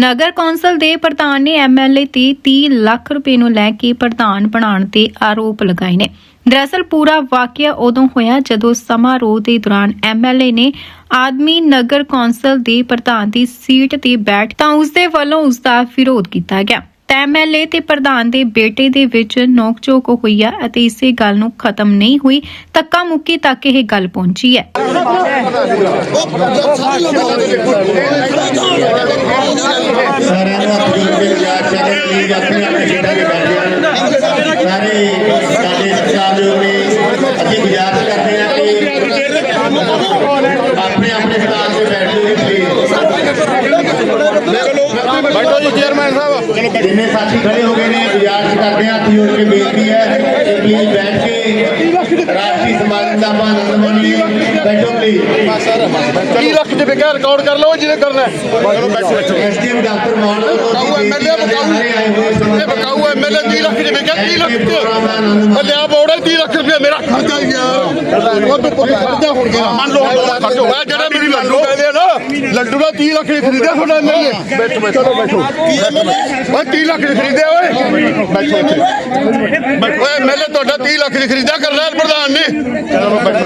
ਨਗਰ council ਦੇ ਪ੍ਰਧਾਨ ਨੇ ਐਮਐਲਏ ਤੇ 30 ਲੱਖ ਰੁਪਏ ਨੂੰ ਲੈ ਕੇ ਪ੍ਰਧਾਨ ਬਣਾਉਣ ਤੇ ਆਰੋਪ ਲਗਾਏ ਨੇ। ਦਰਅਸਲ ਪੂਰਾ ਵਾਕਿਆ ਉਦੋਂ ਹੋਇਆ ਜਦੋਂ ਸਮਾਰੋਹ ਦੇ ਦੌਰਾਨ ਐਮਐਲਏ ਨੇ ਆਦਮੀ ਨਗਰ ਕੌਂਸਲ ਦੇ ਪ੍ਰਧਾਨ ਦੀ ਸੀਟ ਤੇ ਬੈਠ ਤਾਂ ਉਸ ਦੇ ਵੱਲੋਂ ਉਸ ਦਾ ਵਿਰੋਧ ਕੀਤਾ ਗਿਆ। ਤਾਂ ਐਮਐਲਏ ਤੇ ਪ੍ਰਧਾਨ ਦੇ ਬੇਟੇ ਦੇ ਵਿੱਚ ਨੋਕਝੋਕ ਹੋਈ ਆ ਅਤੇ ਇਸੇ ਗੱਲ ਨੂੰ ਖਤਮ ਨਹੀਂ ਹੋਈ, ਧੱਕਾ ਮੁੱਕੀ ਤੱਕ ਇਹ ਗੱਲ ਪਹੁੰਚੀ ਹੈ। ਸਾਰਿਆਂ ਨੂੰ ਹੱਥ ਜੋੜ ਕੇ ਯਾਦ ਕਰੇ ਪਲੀਜ਼ ਆਪਣੇ ਆਪਣੇ ਖੇਡਾਂ ਦੇ ਬੈਠ ਜਾਣ ਸਾਰੇ ਸਾਡੇ ਸਤਿਕਾਰਯੋਗ ਨੇ ਅਸੀਂ ਗੁਜ਼ਾਰਿਸ਼ ਕਰਦੇ ਹਾਂ ਕਿ ਆਪਣੇ ਆਪਣੇ ਸਥਾਨ ਤੇ ਬੈਠ ਜਾਓ ਪਲੀਜ਼ ਬੈਠੋ ਜੀ ਚੇਅਰਮੈਨ ਸਾਹਿਬ ਜਿੰਨੇ ਸਾਥੀ ਖੜੇ ਹੋ ਗਏ ਨੇ ਗੁਜ਼ਾਰਿਸ਼ ਕਰਦੇ ਹਾਂ ਹੱਥ ਜੋੜ ਕੇ ਬੇਨਤੀ ਹੈ ਕਿ ਪਲੀਜ਼ ਬੈਠ ਕੇ ਰਾਸ਼ਟਰੀ ਸਮਾਗਮ ਦਾ ਆਪਾਂ ਆਨੰਦ ਮਾਣੀਏ ਬੈਠੋ ਪਲੀਜ਼ 30 ਲੱਖ ਦੇ ਬਗੈਰ ਰਿਕਾਰਡ ਕਰ ਲਓ ਜਿਹਨੇ ਕਰਨਾ ਹੈ। ਚਲੋ ਬੈਠੋ ਬੈਠੋ ਐਸਡੀਐਮ ਡਾਕਟਰ ਮਾਨ ਬਕਾਊ ਐਮਐਲਏ ਬਕਾਊ। ਇਹ ਬਕਾਊ ਐਮਐਲਏ 30 ਲੱਖ ਦੇ ਬਗੈਰ 30 ਲੱਖ ਉਹ ਲਿਆ ਬੋੜਾ 30 ਲੱਖ ਰੁਪਏ ਮੇਰਾ ਖਰਚਾ ਹੀ ਯਾਰ ਉਹ ਤੋਂ ਕੋਈ ਖਰਚਾ ਹੋ ਗਿਆ ਮੰਨ ਲਓ ਖਰਚਾ ਹੋਇਆ ਜਿਹੜਾ ਮੇਰੀ ਲੱਡੂ ਕਹਿੰਦੇ ਆ ਨਾ ਲੱਡੂ ਦਾ 30 ਲੱਖ ਦੇ ਖਰੀਦਿਆ ਤੁਹਾਡਾ ਐਮਐਲਏ ਬੈਠੋ ਬੈਠੋ ਚਲੋ ਬੈਠੋ। ਓਏ 30 ਲੱਖ ਦੇ ਖਰੀਦਿਆ ਓਏ। ਬੈਠੋ ਇੱਥੇ। ਓਏ ਐਮਐਲਏ ਤੁਹਾਡਾ 30 ਲੱਖ ਦੇ ਖਰੀਦਿਆ ਕਰਨੈਲ ਪ੍ਰਧਾਨ ਨੇ ਚਲੋ ਬੈਠੋ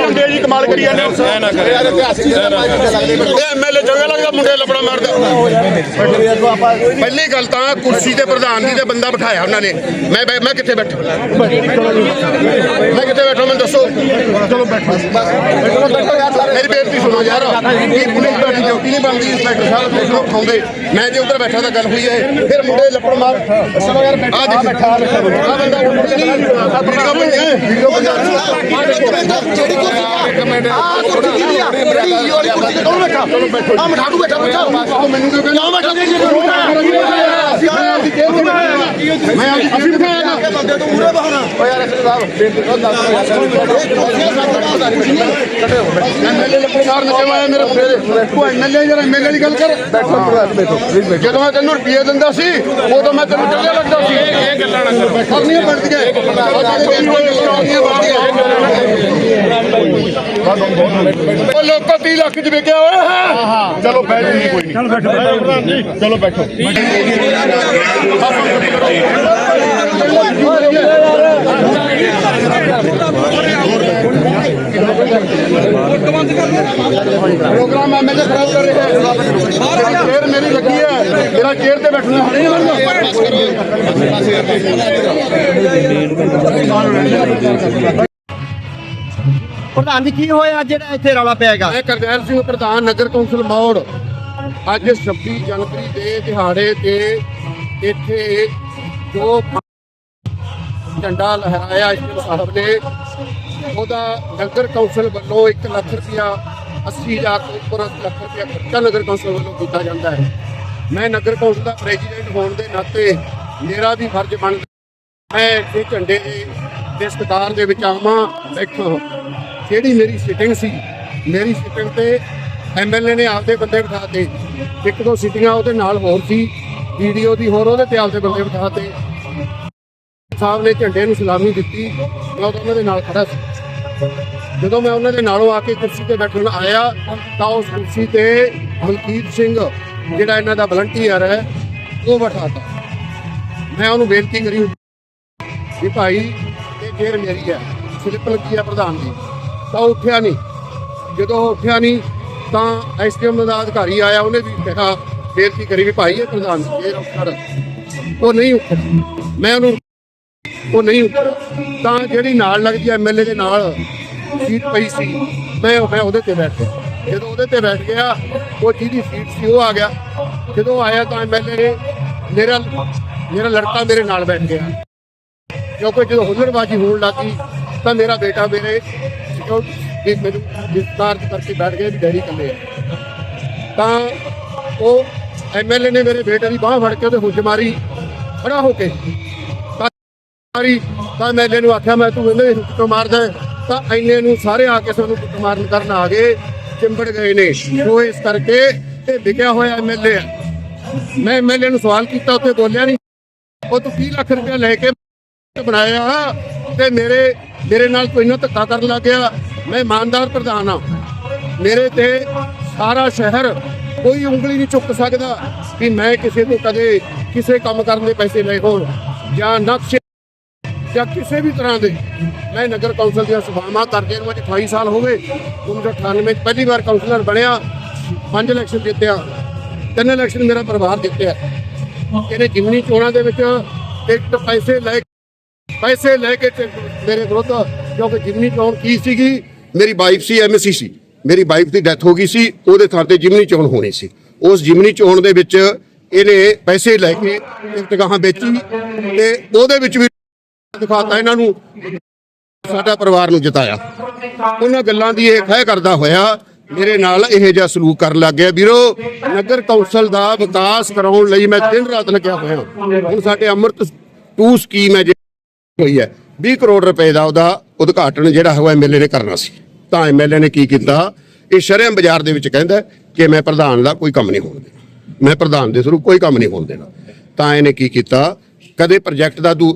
ਮੁੰਡੇ ਜੀ ਕਮਾਲ ਕਰੀ ਜਾਂਦੇ ਐ ਨਾ ਕਰੇ ਯਾਰ ਇਤਿਹਾਸਿਕ ਇਹ ਐਮਐਲਏ ਜਗ੍ਹਾ ਲੱਗਦਾ, ਮੁੰਡੇ ਲੱਪੜਾ ਮਾਰਦਾ। ਪਹਿਲੀ ਗੱਲ ਤਾਂ ਕੁਰਸੀ ਤੇ ਪ੍ਰਧਾਨ ਜੀ ਦੇ ਬੰਦਾ ਬਿਠਾਇਆ ਉਹਨਾਂ ਨੇ। ਮੈਂ ਮੈਂ ਕਿੱਥੇ ਬੈਠਾ? ਮੈਂ ਕਿੱਥੇ ਬੈਠਾ, ਮੈਨੂੰ ਦੱਸੋ। ਚਲੋ ਬੈਠੋ ਮੇਰੀ ਬੇਨਤੀ ਸੁਣੋ ਯਾਰ। ਇਹ ਪੁਲਿਸ ਡਿਊਟੀ ਨਹੀਂ ਬਣਦੀ ਇੰਸਪੈਕਟਰ ਸਾਹਿਬ ਦੇਖੋ ਖਾਉਂਦੇ ਮੈਂ ਜੇ ਉੱਧਰ ਬੈਠਾ ਤਾਂ ਗੱਲ ਹੋਈ ਹੈ। ਫਿਰ ਮੁੰਡੇ ਲੱਪੜ ਮਾਰ ਚਲੋ ਯਾਰ ਬੈਠਾ ਆ ਬੈਠਾ ਆ ਬੰਦਾ ਉੱਠ ਨਹੀਂ ਵੀਡੀਓ ਬਣੀ ਹੈ ਵੀਡੀਓ ਬਣਾ ਜਿਹੜੀ ਕੁਰਸੀ ਆ। ਕੁਰਸੀ ਕੀ ਆ। ਬੜੀ ਵਾਲੀ ਕੁਰਸੀ ਤੇ ਕੌਣ ਬੈਠਾ ਆ ਮਠਾੜੂ ਬੈਠਾ ਬੈਠਾ। ਮੈਨੂੰ ਕਿਉਂ ਕਹਿੰਦਾ ਬੈਠਾ। ਜੀ ਮੈਂ ਅਸੀਂ ਬਿਠਾਇਆ ਬੰਦੇ ਤੋਂ ਮੂਰੇ ਬਹਾਨਾ ਓ ਯਾਰ ਅਸਲ ਸਾਹਿਬ ਬੇਨਤੀ ਕਰੋ ਦੱਸ ਗੱਲ ਜਦੋਂ ਮੈਂ ਤੈਨੂੰ ਰੁਪਏ ਦਿੰਦਾ ਸੀ ਉਦੋਂ ਮੈਂ ਤੈਨੂੰ ਚੱਲਿਆ ਲੱਗਦਾ ਸੀ ਇਹ ਗੱਲਾਂ ਨਾ ਕਰੋ ਕਰਨੀਆਂ ਬਣਦੀਆਂ ਉਹ ਲੋਕੋ 30 ਲੱਖ ਚ ਵਿਕਿਆ ਓਏ ਹਾਂ ਚਲੋ ਬੈਠ ਕੋਈ ਨਹੀਂ। ਚਲੋ ਬੈਠੋ। ਚਲੋ ਬੈਠੋ। ਪ੍ਰੋਗਰਾਮ ਐਮਐਲਏ ਖਰਾਬ ਕਰ ਰਿਹਾ ਹੈ ਚੇਅਰ ਮੇਰੀ ਲੱਗੀ ਹੈ ਮੇਰਾ ਚੇਅਰ ਤੇ ਬੈਠਣਾ ਹਣੇ ਪ੍ਰਧਾਨ ਜੀ, ਕੀ ਹੋਇਆ ਜਿਹੜਾ ਇੱਥੇ ਰੌਲਾ ਪਿਆ ਹੈਗਾ ਮੈਂ ਕਰਨੈਲ ਸਿੰਘ, ਪ੍ਰਧਾਨ ਨਗਰ ਕੌਂਸਲ ਮੌੜ। ਅੱਜ 26 ਜਨਵਰੀ ਦੇ ਦਿਹਾੜੇ ਤੇ ਇੱਥੇ ਜੋ ਝੰਡਾ ਲਹਿਰਾਇਆ ਇਸ ਸਾਹਿਬ ਨੇ, ਉਹਦਾ ਨਗਰ ਕੌਂਸਲ ਵੱਲੋਂ 1 ਲੱਖ ਰੁਪਇਆ 80000 ਤੋਂ ਉੱਪਰ ਲੱਖ ਰੁਪਇਆ ਖਰਚਾ ਨਗਰ ਕੌਂਸਲ ਵੱਲੋਂ ਕੀਤਾ ਜਾਂਦਾ ਹੈ। ਮੈਂ ਨਗਰ ਕੌਂਸਲ ਦਾ ਪ੍ਰੈਜ਼ੀਡੈਂਟ ਹੋਣ ਦੇ ਨਾਤੇ ਮੇਰਾ ਵੀ ਫਰਜ਼ ਬਣਦਾ ਮੈਂ ਇਹ ਝੰਡੇ ਦੇ ਦੇ ਸਤਿਕਾਰ ਦੇ ਵਿੱਚ ਆਵਾਂ ਬੈਠਾ ਜਿਹੜੀ ਮੇਰੀ ਸਿਟਿੰਗ ਸੀ, ਮੇਰੀ ਸਿਟਿੰਗ ਤੇ ਐਮਐਲਏ ਨੇ ਆਪਦੇ ਬੰਦੇ ਬਿਠਾਤੇ ਇੱਕ ਦੋ ਸਿਟਿੰਗਾਂ ਉਹਦੇ ਨਾਲ ਹੋਰ ਸੀ। ਵੀਡੀਓ ਦੀ ਹੋਰ ਉਹਦੇ ਤੇ ਆਪਦੇ ਬੰਦੇ ਬਿਠਾਤੇ ਸਾਹਿਬ ਨੇ ਝੰਡੇ ਨੂੰ ਸਲਾਮੀ ਦਿੱਤੀ, ਮੈਂ ਉਹਨਾਂ ਦੇ ਨਾਲ ਖੜਾ ਸੀ। ਜਦੋਂ ਮੈਂ ਉਹਨਾਂ ਦੇ ਨਾਲੋਂ ਆ ਕੇ ਕੁਰਸੀ ਤੇ ਬੈਠਣ ਆਇਆ, ਤਾਂ ਉਸ ਕੁਰਸੀ ਤੇ ਮਲਕੀਤ ਸਿੰਘ, ਜਿਹੜਾ ਇਹਨਾਂ ਦਾ ਵਲੰਟੀਅਰ ਹੈ, ਉਹ ਬਿਠਾਤਾ ਮੈਂ ਉਹਨੂੰ ਬੇਨਤੀ ਕਰੀ ਵੀ ਭਾਈ, ਇਹ ਜੇਰ ਮੇਰੀ ਹੈ ਸਲਿੱਪ ਲੱਗੀ ਹੈ ਪ੍ਰਧਾਨ ਦੀ ਤਾਂ ਉਹ ਉੱਠਿਆ ਨਹੀਂ। ਜਦੋਂ ਉਹ ਉੱਠਿਆ ਨਹੀਂ, ਤਾਂ ਐਸਡੀਐਮ ਦਾ ਅਧਿਕਾਰੀ ਆਇਆ, ਉਹਨੇ ਵੀ ਕਿਹਾ ਬੇਨਤੀ ਕਰੀ ਵੀ ਭਾਈ ਇਹ ਪ੍ਰਧਾਨ ਦੀ ਉੱਠੜ ਉਹ ਨਹੀਂ ਉੱਠਿਆ ਮੈਂ ਉਹਨੂੰ ਉਹ ਨਹੀਂ ਉੱਠਿਆ ਤਾਂ ਜਿਹੜੀ ਨਾਲ ਲੱਗਦੀ ਐਮਐਲਏ ਦੇ ਨਾਲ, ਸੀਟ ਪਈ ਸੀ, ਮੈਂ ਮੈਂ ਉਹਦੇ ਤੇ ਬੈਠ ਗਿਆ। ਜਦੋਂ ਉਹਦੇ ਤੇ ਬੈਠ ਗਿਆ, ਉਹ ਜਿਹਦੀ ਸੀਟ ਸੀ, ਉਹ ਆ ਗਿਆ। ਜਦੋਂ ਆਇਆ ਤਾਂ ਐਮਐਲਏ ਮੇਰਾ ਮੇਰਾ ਲੜਕਾ ਮੇਰੇ ਨਾਲ ਬੈਠ ਗਿਆ। ਕਿਉਂਕਿ ਜਦੋਂ ਹੁਲੜਬਾਜੀ ਹੋਣ ਲੱਗੀ ਤਾਂ ਮੇਰਾ ਬੇਟਾ ਮੇਰੇ ਸਿਕਿਉਰਿਟੀ ਮੈਨੂੰ ਡਿਸਚਾਰਜ ਕਰਕੇ ਬੈਠ ਗਿਆ ਵੀ ਡੈਡੀ ਇਕੱਲੇ ਤਾਂ ਉਹ ਐਮਐਲਏ ਨੇ ਮੇਰੇ ਬੇਟੇ ਦੀ ਬਾਹ ਫੜ ਕੇ ਉਹਦੇ ਹੁੱਜ ਮਾਰੀ, ਖੜਾ ਹੋ ਕੇ। ਮਾਰੀ, ਤਾਂ ਐਮਐਲਏ ਨੂੰ ਆਖਿਆ, ਮੈਂ ਤੂੰ ਇਹਨੇ ਹੁੱਜ ਤੋਂ ਮਾਰਦਾ ਤਾਂ ਐਨੇ ਨੂੰ ਸਾਰੇ ਆ ਕੇ ਸਾਨੂੰ ਕੁੱਟ ਮਾਰਨ ਕਰਨ ਆ ਗਏ, ਚਿੰਬੜ ਗਏ ਨੇ। ਸੋ ਇਸ ਕਰਕੇ ਇਹ ਵਿਕਿਆ ਹੋਇਆ ਐਮਐਲਏ ਮੈਂ ਐਮਐਲਏ ਨੂੰ ਸਵਾਲ ਕੀਤਾ, ਉੱਥੇ ਬੋਲਿਆ ਨਹੀਂ ਉਹ ਤੂੰ 30 ਲੱਖ ਰੁਪਏ ਲੈ ਕੇ ਬਣਾਇਆ ਤੇ ਮੇਰੇ ਮੇਰੇ ਨਾਲ ਕੋਈ ਨਾ ਧੱਕਾ ਕਰਨ ਲੱਗ ਗਿਆ। ਮੈਂ ਇਮਾਨਦਾਰ ਪ੍ਰਧਾਨ ਆ ਮੇਰੇ ਤੇ ਸਾਰਾ ਸ਼ਹਿਰ ਕੋਈ ਉਂਗਲੀ ਨਹੀਂ ਚੁੱਕ ਸਕਦਾ ਵੀ ਮੈਂ ਕਿਸੇ ਤੋਂ ਕਦੇ ਕਿਸੇ ਕੰਮ ਕਰਨ ਦੇ ਪੈਸੇ ਲਏ ਹੋਣ ਜਾਂ ਨਕਸ਼ੇ ਜਾਂ ਕਿਸੇ ਵੀ ਤਰ੍ਹਾਂ ਦੇ। ਮੈਂ ਨਗਰ ਕੌਂਸਲ ਦੀਆਂ ਸਭਾਵਾਂ ਕਰਦੇ ਨੂੰ ਅੱਜ 28 ਸਾਲ ਹੋ ਗਏ। 1998 ਵਿੱਚ ਪਹਿਲੀ ਵਾਰ ਕੌਂਸਲਰ ਬਣਿਆ, ਪੰਜ ਇਲੈਕਸ਼ਨ ਜਿੱਤਿਆ, ਤਿੰਨ ਇਲੈਕਸ਼ਨ ਮੇਰਾ ਪਰਿਵਾਰ ਜਿੱਤਿਆ। ਇਹਨੇ ਜਿਮਨੀ ਚੋਣਾਂ ਦੇ ਵਿੱਚ ਟਿਕਟ ਪੈਸੇ ਲੈ ਪੈਸੇ ਲੈ ਕੇ ਮੇਰੇ ਵਿਰੁੱਧ, ਕਿਉਂਕਿ ਜਿਮਨੀ ਚੋਣ ਕੀ ਸੀਗੀ, ਮੇਰੀ ਵਾਈਫ ਸੀ ਐਮਸੀ ਸੀ। ਮੇਰੀ ਵਾਈਫ ਦੀ ਡੈਥ ਹੋ ਗਈ ਸੀ, ਉਹਦੇ ਥਾਂ ਤੇ ਜਿਮਨੀ ਚੋਣ ਹੋਣੀ ਸੀ। ਉਸ ਜਿਮਨੀ ਚੋਣ ਦੇ ਵਿੱਚ ਇਹਨੇ ਪੈਸੇ ਲੈ ਕੇ ਟਿਕਟ ਵੇਚੀ ਤੇ ਉਹਦੇ ਵਿੱਚ ਵੀ ਦਿਖਾਤਾ ਇਹਨਾਂ ਨੂੰ, ਸਾਡਾ ਪਰਿਵਾਰ ਨੂੰ ਜਿਤਾਇਆ। ਉਹਨਾਂ ਗੱਲਾਂ ਦੀ ਇਹ ਖਹਿ ਕਰਦਾ ਹੋਇਆ, ਮੇਰੇ ਨਾਲ ਇਹ ਜਿਹਾ ਸਲੂਕ ਕਰਨ ਲੱਗ ਗਿਆ। ਵੀਰੋ, ਨਗਰ ਕੌਂਸਲ ਦਾ ਵਿਕਾਸ ਕਰਾਉਣ ਲਈ ਮੈਂ ਦਿਨ ਰਾਤ ਲੱਗਿਆ ਹੋਇਆ ਹੁਣ ਸਾਡੇ ਅੰਮ੍ਰਿਤ ਟੂ ਸਕੀਮ ਹੈ, ਜਿਹੜੀ ਹੋਈ ਹੈ 20 ਕਰੋੜ ਰੁਪਏ ਦਾ ਉਹਦਾ ਉਦਘਾਟਨ ਜਿਹੜਾ ਹੋਇਆ ਐਮਐਲਏ ਨੇ ਕਰਨਾ ਸੀ। ਤਾਂ ਐਮਐਲਏ ਨੇ ਕੀ ਕੀਤਾ? ਇਹ ਸ਼ਰਮ ਬਾਜ਼ਾਰ ਦੇ ਵਿੱਚ ਕਹਿੰਦਾ ਕਿ ਮੈਂ ਪ੍ਰਧਾਨ ਦਾ ਕੋਈ ਕੰਮ ਨਹੀਂ ਹੋਣ ਦੇਣਾ। ਮੈਂ ਪ੍ਰਧਾਨ ਦੇ ਥਰੂ ਕੋਈ ਕੰਮ ਨਹੀਂ ਹੋਣ ਦੇਣਾ। ਤਾਂ ਇਹਨੇ ਕੀ ਕੀਤਾ? ਕਦੇ ਪ੍ਰੋਜੈਕਟ ਦਾ ਦੂ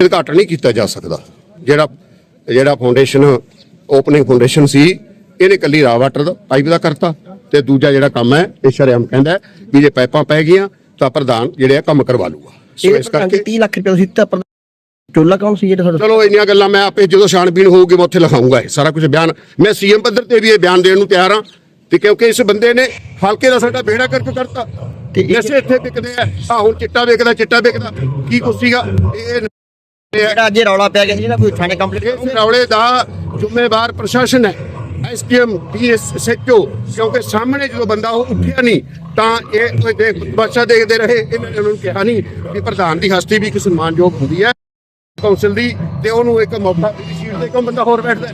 ਉਦਘਾਟਨ ਨਹੀਂ ਕੀਤਾ ਜਾ ਸਕਦਾ। ਜਿਹੜਾ ਜਿਹੜਾ ਫਾਊਂਡੇਸ਼ਨ ਓਪਨਿੰਗ ਫਾਊਂਡੇਸ਼ਨ ਸੀ ਇਹਨੇ ਕੱਲੀ ਰਾ ਵਾਟਰ ਦਾ ਪਾਈਪ ਦਾ ਕਰਤਾ ਤੇ ਦੂਜਾ ਜਿਹੜਾ ਕੰਮ ਹੈ ਇਹ ਸ਼ਰੇਆਮ ਕਹਿੰਦਾ ਵੀ ਜੇ ਪਾਈਪਾਂ ਪੈ ਗਈਆਂ ਤਾਂ ਪ੍ਰਧਾਨ ਜਿਹੜੇ ਆ ਕੰਮ ਕਰਵਾ ਲੂਗਾ। ਸੋ ਇਸ ਕਰਕੇ 30 ਲੱਖ ਰੁਪਏ ਦਿੱਤਾ ਚੋਲਾ ਕੌਣ ਸੀ ਜਿਹੜਾ ਤੁਹਾਡਾ ਚਲੋ ਇੰਨੀਆਂ ਗੱਲਾਂ ਮੈਂ ਆਪੇ ਜਦੋਂ ਛਾਣਬੀਣ ਹੋਊਗੀ ਮੈਂ ਉੱਥੇ ਲਿਖਾਉਂਗਾ ਇਹ ਸਾਰਾ ਕੁਝ ਬਿਆਨ। ਮੈਂ ਸੀਐਮ ਪੱਧਰ ਤੇ ਵੀ ਇਹ ਬਿਆਨ ਦੇਣ ਨੂੰ ਤਿਆਰ ਹਾਂ ਤੇ ਕਿਉਂਕਿ ਇਸ ਬੰਦੇ ਨੇ ਹਲਕੇ ਦਾ ਸਾਡਾ ਬੇੜਾ ਕਰਕੇ ਕਰਤਾ ਤੇ ਇਹ- ਨਸ਼ੇ ਇੱਥੇ ਵਿਕਦੇ ਆ। ਆ ਹੁਣ ਚਿੱਟਾ ਵੇਚਦਾ ਚਿੱਟਾ ਵੇਚਦਾ ਕੀ ਕੁਛ ਸੀਗਾ? ਇਹ ਇਹ ਜਿਹੜਾ ਅੱਜ ਇਹ ਰੌਲਾ ਪਿਆ ਗਿਆ ਸੀ ਜਿਹੜਾ ਕੋਈ ਥਾਣੇ ਕੰਪਲੀਟ ਇਸ ਰੌਲੇ ਦਾ ਜ਼ਿੰਮੇਵਾਰ ਪ੍ਰਸ਼ਾਸਨ ਹੈ। ਐਸਡੀਐਮ ਡੀਐਸਐਚਓ ਕਿਉਂਕਿ ਸਾਹਮਣੇ ਜਦੋਂ ਬੰਦਾ ਉਹ ਉੱਠਿਆ ਨਹੀਂ ਤਾਂ ਇਹ ਕੋਈ ਦੇਖ ਬੱਚਾ ਦੇਖਦੇ ਰਹੇ। ਇਹਨਾਂ ਨੇ ਉਹਨਾਂ ਨੂੰ ਕਿਹਾ ਨਹੀਂ ਕਿ ਪ੍ਰਧਾਨ ਦੀ ਹਸਤੀ ਵੀ ਇੱਕ ਸਨਮਾਨਯੋਗ ਹੁੰਦੀ ਹੈ। ਕੌਂਸਲ ਦੀ ਤੇ ਉਹਨੂੰ ਇੱਕ ਮੌਕਾ ਦੀ ਸੀਟ ਤੇ ਇੱਕ ਬੰਦਾ ਹੋਰ ਬੈਠਦਾ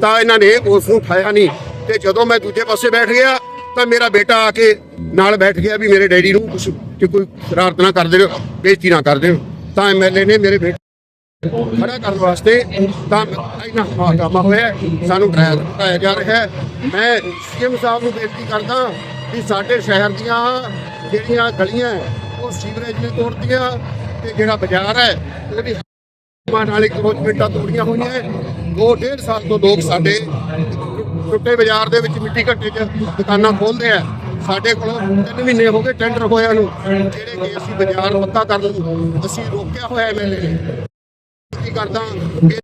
ਤਾਂ ਇਹਨਾਂ ਨੇ ਉਸ ਨੂੰ ਉਠਾਇਆ ਨਹੀਂ। ਤੇ ਜਦੋਂ ਮੈਂ ਦੂਜੇ ਪਾਸੇ ਬੈਠ ਗਿਆ, ਤਾਂ ਮੇਰਾ ਬੇਟਾ ਆ ਕੇ ਨਾਲ ਬੈਠ ਗਿਆ ਵੀ ਮੇਰੇ ਡੈਡੀ ਨੂੰ ਕੁਛ ਕਿ ਕੋਈ ਸ਼ਰਾਰਤ ਨਾ ਕਰ ਦਿਓ ਬੇਇੱਜ਼ਤੀ ਨਾ ਕਰ ਦਿਓ ਤਾਂ ਐਮਐਲਏ ਨੇ ਮੇਰੇ ਬੇਟੇ ਖੜਾ ਕਰਨ ਵਾਸਤੇ ਤਾਂ ਇਹਨਾਂ ਹੰਗਾਮਾ ਹੋਇਆ ਸਾਨੂੰ ਡਰਾਇਆ ਧਮਕਾਇਆ ਜਾ ਰਿਹਾ ਹੈ। ਮੈਂ ਸੀਐਮ ਸਾਹਿਬ ਨੂੰ ਬੇਨਤੀ ਕਰਦਾ ਵੀ ਸਾਡੇ ਸ਼ਹਿਰ ਦੀਆਂ ਜਿਹੜੀਆਂ ਗਲੀਆਂ ਉਹ ਸੀਵਰੇਜ ਨੇ ਤੋੜਦੀਆਂ ਤੇ ਜਿਹੜਾ ਬਾਜ਼ਾਰ ਹੈ ਉਹਦੀ ਮਾਂ ਨਾਲ ਇੱਕ ਤੋੜੀਆਂ ਹੋਈਆਂ ਹੈ। ਦੋ, ਡੇਢ ਸਾਲ ਤੋਂ ਲੋਕ ਸਾਡੇ ਟੁੱਟੇ ਬਾਜ਼ਾਰ ਦੇ ਵਿੱਚ ਮਿੱਟੀ ਘੱਟੇ 'ਚ ਦੁਕਾਨਾਂ ਖੋਲਦੇ ਆ ਸਾਡੇ ਕੋਲ ਤਿੰਨ ਮਹੀਨੇ ਹੋ ਗਏ ਟੈਂਡਰ ਹੋਇਆ ਨੂੰ। ਜਿਹੜੇ ਕਿ ਅਸੀਂ ਬਾਜ਼ਾਰ ਪੱਕਾ ਕਰਨ ਅਸੀਂ ਰੋਕਿਆ ਹੋਇਆ ਐਮਐਲਏ ਨੇ ਕੀ ਕਰਦਾ